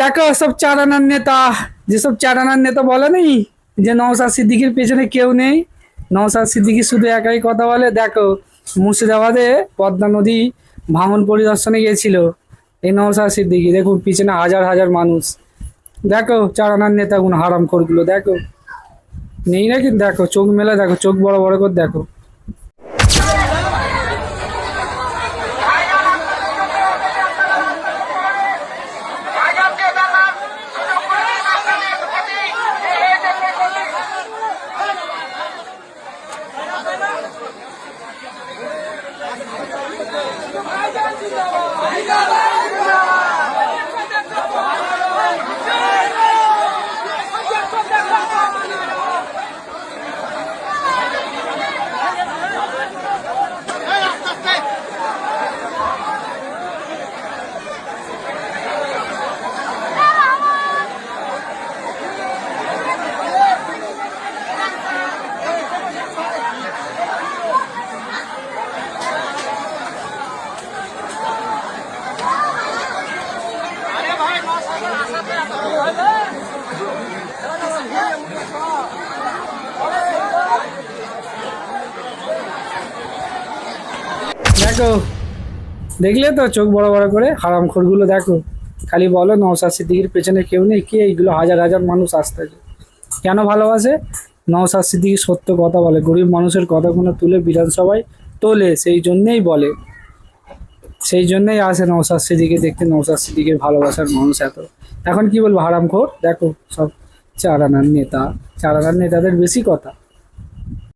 দেখো, সব চারানার নেতা। যেসব চারানার নেতা বলে নেই যে নওসাদ সিদ্দিকির পেছনে কেউ নেই। নওসাদ সিদ্দিকি শুধু একাই কথা বলে। দেখো, মুর্শিদাবাদে পদ্মা নদী ভাঙন পরিদর্শনে গিয়েছিল এই নওসাদ সিদ্দিকি। দেখুন, পিছনে হাজার হাজার মানুষ। দেখো চারানার নেতাগুলো হারাম খোরগুলো, দেখো। নেই নাকি? দেখো, চোখ মেলে দেখো, চোখ বড় বড় করে দেখো। जिंदाबाद দেখো, দেখলে তো চোখ বড় বড় করে, হারাম খোরগুলো দেখো। খালি বলো নওসাদ সিদ্দিকির পেছনে কেউ নেই, কে এইগুলো হাজার হাজার মানুষ আসতেছে কেন ভালোবাসে? নওসাদ সিদ্দিকি সত্য কথা বলে, গরিব মানুষের কথাগুলো তুলে বিধানসভায় তোলে, সেই জন্যেই বলে। সেই জন্যই আসে নওসাদ সিদ্দিকে দেখতে নৌসার সিদ্দিকের ভালোবাসার মানুষ এত। এখন কি বলব, হারামখোর? দেখো সব চারানার নেতা। চারানার নেতাদের বেশি কথা।